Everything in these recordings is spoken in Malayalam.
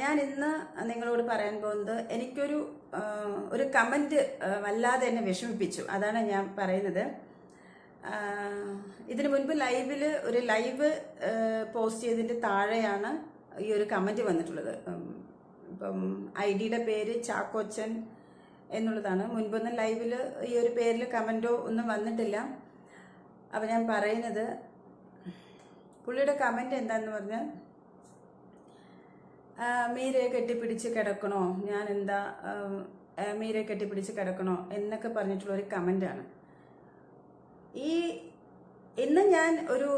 ഞാൻ ഇന്ന് നിങ്ങളോട് പറയാൻ പോകുന്നത് എനിക്കൊരു ഒരു കമന്റ് വല്ലാതെ എന്നെ വിഷമിപ്പിച്ചു. അതാണ് ഞാൻ പറയുന്നത്. ഇതിനു മുൻപ് ലൈവിൽ ഒരു ലൈവ് പോസ്റ്റ് ചെയ്തതിന്റെ താഴെയാണ് ഈ ഒരു കമന്റ് വന്നിട്ടുള്ളത്. ഇപ്പം ഐ ഡിയുടെ പേര് ചാക്കോച്ചൻ എന്നുള്ളതാണ്. മുൻപൊന്നും ലൈവിൽ ഈ ഒരു പേരിൽ കമന്റോ ഒന്നും വന്നിട്ടില്ല. അപ്പോൾ ഞാൻ പറയുന്നത് പുള്ളിയുടെ കമന്റ് എന്താണെന്ന് പറഞ്ഞാൽ മീരയെ കെട്ടിപ്പിടിച്ച് കിടക്കണോ? ഞാൻ എന്താ മീരയെ കെട്ടിപ്പിടിച്ച് കിടക്കണോ എന്നൊക്കെ പറഞ്ഞിട്ടുള്ള ഒരു കമന്റാണ് ഈ ഇന്ന് ഞാൻ ഒരു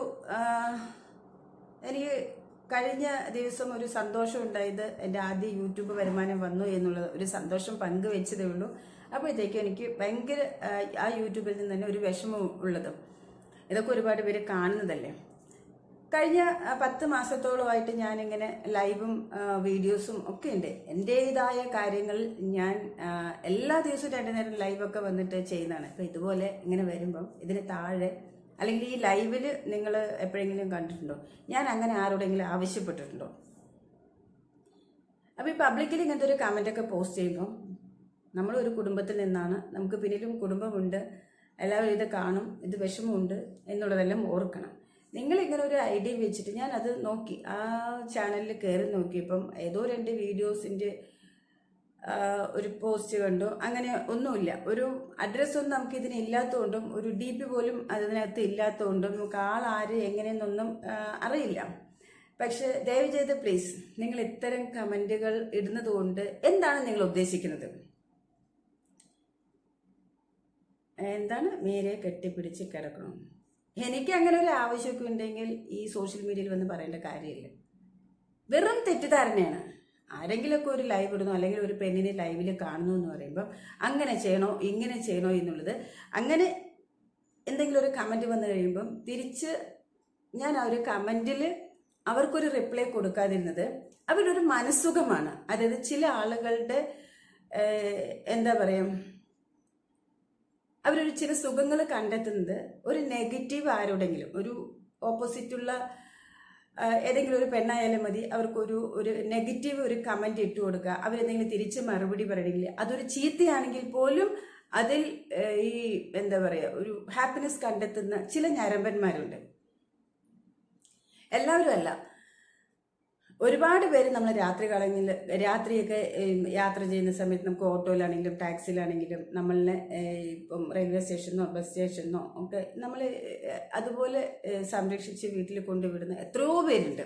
എനിക്ക് കഴിഞ്ഞ ദിവസം ഒരു സന്തോഷം ഉണ്ടായത് എന്റെ ആദ്യ യൂട്യൂബ് വരുമാനം വന്നു എന്നുള്ളത് ഒരു സന്തോഷം പങ്കുവെച്ചതേ ഉള്ളൂ. അപ്പോഴത്തേക്കും എനിക്ക് ഭയങ്കര ആ യൂട്യൂബിൽ നിന്ന് തന്നെ ഒരു വിഷമം ഉള്ളത്. ഇതൊക്കെ ഒരുപാട് പേര് കാണുന്നതല്ലേ? കഴിഞ്ഞ പത്ത് മാസത്തോളമായിട്ട് ഞാനിങ്ങനെ ലൈവും വീഡിയോസും ഒക്കെ ഉണ്ട് എന്റേതായ കാര്യങ്ങൾ ഞാൻ എല്ലാ ദിവസവും രണ്ടു നേരം ലൈവൊക്കെ വന്നിട്ട് ചെയ്യുന്നതാണ്. അപ്പം ഇതുപോലെ ഇങ്ങനെ വരുമ്പം ഇതിന് താഴെ അല്ലെങ്കിൽ ഈ ലൈവിൽ നിങ്ങൾ എപ്പോഴെങ്കിലും കണ്ടിട്ടുണ്ടോ? ഞാൻ അങ്ങനെ ആരോടെങ്കിലും ആവശ്യപ്പെട്ടിട്ടുണ്ടോ? അപ്പോൾ ഈ പബ്ലിക്കിൽ ഇങ്ങനത്തെ ഒരു കമന്റൊക്കെ പോസ്റ്റ് ചെയ്യുമ്പോൾ നമ്മളൊരു കുടുംബത്തിൽ നിന്നാണ്. നമുക്ക് പിന്നിലും കുടുംബമുണ്ട്. എല്ലാവരും ഇത് കാണും ഇത് വിഷമമുണ്ട് എന്നുള്ളതെല്ലാം ഓർക്കണം. നിങ്ങൾ ഇങ്ങനെ ഒരു ഐഡിയ വെച്ചിട്ട് ഞാൻ അത് നോക്കി. ആ ചാനലിൽ കയറി നോക്കിയപ്പം ഏതോ രണ്ട് വീഡിയോസിന്റെ ഒരു പോസ്റ്റ് കണ്ടു. അങ്ങനെ ഒന്നുമില്ല. ഒരു അഡ്രസ്സൊന്നും നമുക്ക് ഇതിന് ഇല്ലാത്തതുകൊണ്ടും ഒരു ഡി പി പോലും അതിനകത്ത് ഇല്ലാത്തതുകൊണ്ടും നമുക്ക് ആൾ ആര് എങ്ങനെയെന്നൊന്നും അറിയില്ല. പക്ഷെ ദയവ് ചെയ്ത് പ്ലീസ് നിങ്ങൾ ഇത്തരം കമന്റുകൾ ഇടുന്നതുകൊണ്ട് എന്താണ് നിങ്ങൾ ഉദ്ദേശിക്കുന്നത്? എന്താണ്? മേരെ കെട്ടിപ്പിടിച്ച് കിടക്കണം? എനിക്ക് അങ്ങനെ ഒരു ആവശ്യമൊക്കെ ഉണ്ടെങ്കിൽ ഈ സോഷ്യൽ മീഡിയയിൽ വന്ന് പറയേണ്ട കാര്യമില്ല. വെറും തെറ്റിദ്ധാരണയാണ്. ആരെങ്കിലുമൊക്കെ ഒരു ലൈവ് ഇടുന്നു അല്ലെങ്കിൽ ഒരു പെണ്ണിനെ ലൈവിൽ കാണുന്നു എന്ന് പറയുമ്പോൾ അങ്ങനെ ചെയ്യണോ ഇങ്ങനെ ചെയ്യണോ എന്നുള്ളത് അങ്ങനെ എന്തെങ്കിലും ഒരു കമന്റ് വന്നു കഴിയുമ്പം തിരിച്ച് ഞാൻ ആ ഒരു കമന്റിൽ അവർക്കൊരു റിപ്ലൈ കൊടുക്കാതിരുന്നത് അവരുടെ ഒരു മനസ്സുഖമാണ്. അതായത് ചില ആളുകളുടെ എന്താ പറയുക അവരൊരു ചില സുഖങ്ങൾ കണ്ടെത്തുന്നത് ഒരു നെഗറ്റീവ് ആരോടെങ്കിലും ഒരു ഓപ്പോസിറ്റുള്ള ഏതെങ്കിലും ഒരു പെണ്ണായാലും മതി അവർക്കൊരു ഒരു നെഗറ്റീവ് ഒരു കമന്റ് ഇട്ട് കൊടുക്കുക അവരെന്തെങ്കിലും തിരിച്ച് മറുപടി പറയണമെങ്കിൽ അതൊരു ചീത്തയാണെങ്കിൽ പോലും അതിൽ ഈ എന്താ പറയുക ഒരു ഹാപ്പിനെസ് കണ്ടെത്തുന്ന ചില ഞരമ്പന്മാരുണ്ട്. എല്ലാവരും അല്ല. ഒരുപാട് പേര് നമ്മൾ രാത്രി കാലങ്ങളിൽ രാത്രിയൊക്കെ യാത്ര ചെയ്യുന്ന സമയത്ത് നമുക്ക് ഓട്ടോയിലാണെങ്കിലും ടാക്സിയിലാണെങ്കിലും നമ്മളെ ഇപ്പം റെയിൽവേ സ്റ്റേഷനോ ബസ് സ്റ്റേഷനോ ഒക്കെ നമ്മൾ അതുപോലെ സംരക്ഷിച്ച് വീട്ടിൽ കൊണ്ടുവിടുന്ന എത്രയോ പേരുണ്ട്.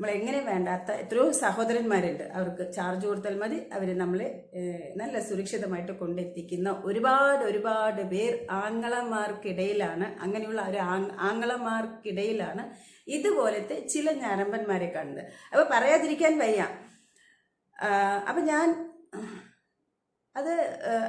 നമ്മൾ എങ്ങനെ വേണ്ടാത്ത എത്രയോ സഹോദരന്മാരുണ്ട്. അവർക്ക് ചാർജ് കൊടുത്താൽ മതി. അവർ നമ്മളെ നല്ല സുരക്ഷിതമായിട്ട് കൊണ്ടെത്തിക്കുന്ന ഒരുപാട് ഒരുപാട് പേർ ആങ്ങളമാർക്കിടയിലാണ്. അങ്ങനെയുള്ള ഒരു ആങ്- ആങ്ങളമാർക്കിടയിലാണ് ഇതുപോലത്തെ ചില ഞരമ്പന്മാരെ കാണുന്നത്. അപ്പോൾ പറയാതിരിക്കാൻ വയ്യ. അപ്പം ഞാൻ അത്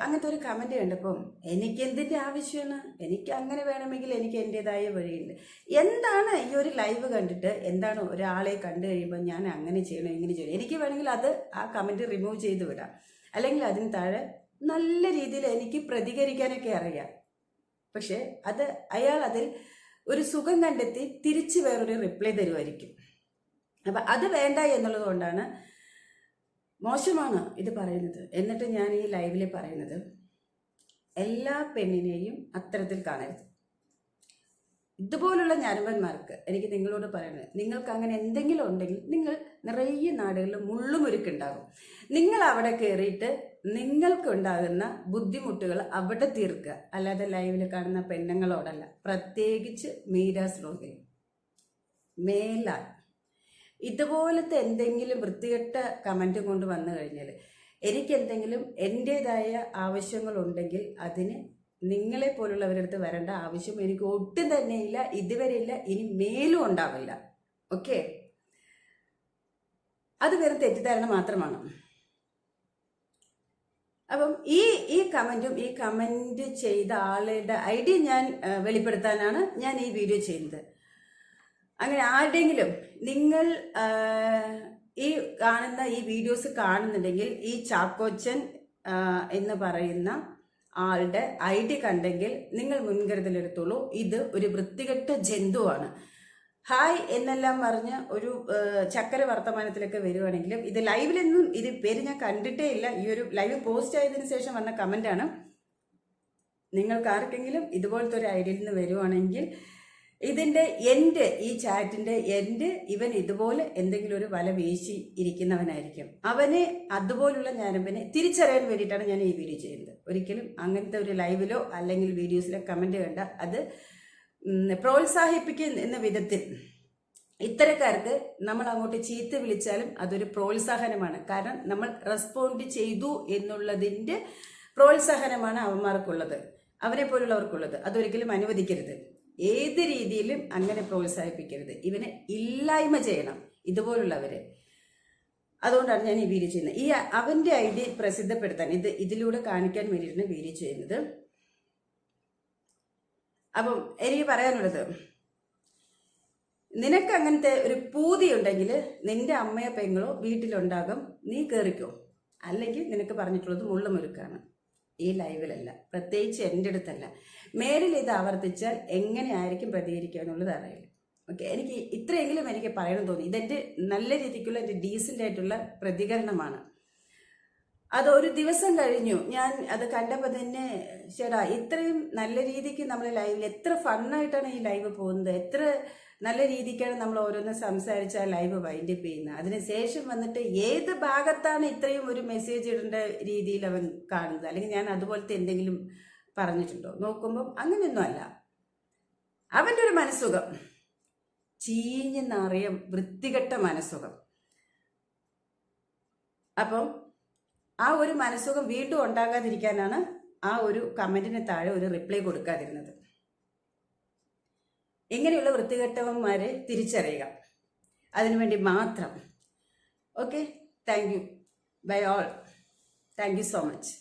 അങ്ങനത്തെ ഒരു കമന്റ് കണ്ടപ്പം എനിക്ക് എന്തിന്റെ ആവശ്യമാണ് എനിക്ക് അങ്ങനെ വേണമെങ്കിൽ എനിക്ക് എന്റെതായ വഴിയുണ്ട്. എന്താണ് ഈ ഒരു ലൈവ് കണ്ടിട്ട് എന്താണ് ഒരാളെ കണ്ടു കഴിയുമ്പോൾ ഞാൻ അങ്ങനെ ചെയ്യണം ഇങ്ങനെ ചെയ്യണം? എനിക്ക് വേണമെങ്കിൽ അത് ആ കമന്റ് റിമൂവ് ചെയ്ത് വിടാം. അല്ലെങ്കിൽ അതിന് താഴെ നല്ല രീതിയിൽ എനിക്ക് പ്രതികരിക്കാനൊക്കെ അറിയാം. പക്ഷേ അത് അയാൾ അതിൽ ഒരു സുഖം കണ്ടെത്തി തിരിച്ച് വേറൊരു റിപ്ലൈ തരുമായിരിക്കും. അപ്പം അത് വേണ്ട എന്നുള്ളത് കൊണ്ടാണ് മോശമാണ് ഇത് പറയുന്നത്. എന്നിട്ട് ഞാൻ ഈ ലൈവിൽ പറയുന്നത് എല്ലാ പെണ്ണിനെയും അത്തരത്തിൽ കാണരുത്. ഇതുപോലുള്ള ഞരമ്പന്മാർക്ക് എനിക്ക് നിങ്ങളോട് പറയുന്നത് നിങ്ങൾക്ക് അങ്ങനെ എന്തെങ്കിലും ഉണ്ടെങ്കിൽ നിങ്ങൾ നിറയെ നാടുകളിൽ മുള്ളുമുരുക്കുണ്ടാകും നിങ്ങൾ അവിടെ കയറിയിട്ട് നിങ്ങൾക്കുണ്ടാകുന്ന ബുദ്ധിമുട്ടുകൾ അവിടെ തീർക്കുക. അല്ലാതെ ലൈവിൽ കാണുന്ന പെണ്ണുങ്ങളോടല്ല. പ്രത്യേകിച്ച് മീരാസ് ലോകിൽ മേലാൽ. ഇതുപോലത്തെ എന്തെങ്കിലും വൃത്തികെട്ട കമന്റ് കൊണ്ട് വന്നു കഴിഞ്ഞാൽ എനിക്കെന്തെങ്കിലും എന്റേതായ ആവശ്യങ്ങളുണ്ടെങ്കിൽ അതിന് നിങ്ങളെ പോലുള്ളവരുടെ അടുത്ത് വരേണ്ട ആവശ്യം എനിക്ക് ഒട്ടും തന്നെ ഇല്ല. ഇതുവരെ ഇല്ല. ഇനി മേലും ഉണ്ടാവില്ല. ഓക്കെ? അത് വെറും തെറ്റിദ്ധാരണ മാത്രമാണ്. അപ്പം ഈ ഈ കമന്റും ഈ കമന്റ് ചെയ്ത ആളുടെ ഐഡിയ ഞാൻ ആ, വെളിപ്പെടുത്താനാണ് ഞാൻ ഈ വീഡിയോ ചെയ്യുന്നത്. അങ്ങനെ ആരുടെങ്കിലും നിങ്ങൾ ഈ കാണുന്ന ഈ വീഡിയോസ് കാണുന്നുണ്ടെങ്കിൽ ഈ ചാക്കോച്ചൻ എന്ന് പറയുന്ന ആളുടെ ഐ ഡി കണ്ടെങ്കിൽ നിങ്ങൾ മുൻകരുതലെടുത്തോളൂ. ഇത് ഒരു വൃത്തികെട്ട ജന്തുവാണ്. ഹായ് എന്നെല്ലാം പറഞ്ഞ് ഒരു ചക്കര വർത്തമാനത്തിലൊക്കെ വരുവാണെങ്കിലും ഇത് ലൈവിലൊന്നും ഇത് പേര് ഞാൻ കണ്ടിട്ടേ ഇല്ല. ഈ ഒരു ലൈവ് പോസ്റ്റ് ആയതിനു ശേഷം വന്ന കമന്റാണ് നിങ്ങൾക്ക് ആർക്കെങ്കിലും ഇതുപോലത്തെ ഒരു ഐഡിയയിൽ നിന്ന് വരുവാണെങ്കിൽ ഇതിന്റെ എൻഡ് ഈ ചാറ്റിന്റെ എൻഡ് ഇവൻ ഇതുപോലെ എന്തെങ്കിലും ഒരു വല വീശി ഇരിക്കുന്നവനായിരിക്കും. അവനെ അതുപോലുള്ള ഞാനവനെ തിരിച്ചറിയാൻ വേണ്ടിയിട്ടാണ് ഞാൻ ഈ വീഡിയോ ചെയ്യുന്നത്. ഒരിക്കലും അങ്ങനത്തെ ഒരു ലൈവിലോ അല്ലെങ്കിൽ വീഡിയോസിലോ കമന്റ് കണ്ട അത് പ്രോത്സാഹിപ്പിക്കുന്ന വിധത്തിൽ ഇത്തരക്കാർക്ക് നമ്മൾ അങ്ങോട്ട് ചീത്ത വിളിച്ചാലും അതൊരു പ്രോത്സാഹനമാണ്. കാരണം നമ്മൾ റെസ്പോണ്ട് ചെയ്തു എന്നുള്ളതിന്റെ പ്രോത്സാഹനമാണ് അവന്മാർക്കുള്ളത്. അവരെ പോലുള്ളവർക്കുള്ളത് അതൊരിക്കലും അനുവദിക്കരുത്. ഏത് രീതിയിലും അങ്ങനെ പ്രോത്സാഹിപ്പിക്കരുത്. ഇവനെ ഇല്ലായ്മ ചെയ്യണം ഇതുപോലുള്ളവരെ. അതുകൊണ്ടാണ് ഞാൻ ഈ വീഡിയോ ചെയ്യുന്നത്. ഈ അവന്റെ ഐഡി പ്രസിദ്ധപ്പെടുത്താൻ ഇത് ഇതിലൂടെ കാണിക്കാൻ വേണ്ടിയിട്ടാണ് വീഡിയോ ചെയ്യുന്നത്. അപ്പം എനിക്ക് പറയാനുള്ളത് നിനക്ക് അങ്ങനത്തെ ഒരു പൂതി ഉണ്ടെങ്കിൽ നിന്റെ അമ്മയോ പെങ്ങളോ വീട്ടിലുണ്ടാകും നീ കയറിക്കോ അല്ലെങ്കിൽ നിനക്ക് പറഞ്ഞിട്ടുള്ളത് മുള്ളുമുരുക്കാണ്. ഈ ലൈവിലല്ല. പ്രത്യേകിച്ച് എന്റെ അടുത്തല്ല. മേലിൽ ഇത് ആവർത്തിച്ചാൽ എങ്ങനെയായിരിക്കും പ്രതികരിക്കുക എന്നുള്ളത് അറിയില്ല. ഓക്കെ എനിക്ക് ഇത്രയെങ്കിലും എനിക്ക് പറയണം തോന്നി. ഇതെന്റെ നല്ല രീതിക്കുള്ള എന്റെ ഡീസന്റ് ആയിട്ടുള്ള പ്രതികരണമാണ്. അത് ഒരു ദിവസം കഴിഞ്ഞു. ഞാൻ അത് കണ്ടപ്പോൾ തന്നെ ചേടാ ഇത്രയും നല്ല രീതിക്ക് നമ്മൾ ലൈവിൽ എത്ര ഫണ്ണായിട്ടാണ് ഈ ലൈവ് പോകുന്നത്? എത്ര നല്ല രീതിക്കാണ് നമ്മൾ ഓരോന്ന് സംസാരിച്ച് ആ ലൈവ് വൈൻഡപ്പ് ചെയ്യുന്നത്? അതിനുശേഷം വന്നിട്ട് ഏത് ഭാഗത്താണ് ഇത്രയും ഒരു മെസ്സേജ് ഇടേണ്ട രീതിയിൽ അവൻ കാണുന്നത്? അല്ലെങ്കിൽ ഞാൻ അതുപോലത്തെ എന്തെങ്കിലും പറഞ്ഞിട്ടുണ്ടോ? നോക്കുമ്പം അങ്ങനെയൊന്നുമല്ല അവന്റെ ഒരു മനസ്സുഖം. ചീഞ്ഞ് വൃത്തികെട്ട മനസ്സുഖം. അപ്പം ആ ഒരു മനസ്സുഖം വീണ്ടും ഉണ്ടാകാതിരിക്കാനാണ് ആ ഒരു കമന്റിന് താഴെ ഒരു റിപ്ലൈ കൊടുക്കാതിരുന്നത്. ഇങ്ങനെയുള്ള വൃത്തികെട്ടവന്മാരെ തിരിച്ചറിയുക. അതിനുവേണ്ടി മാത്രം. Okay thank you bye all thank you so much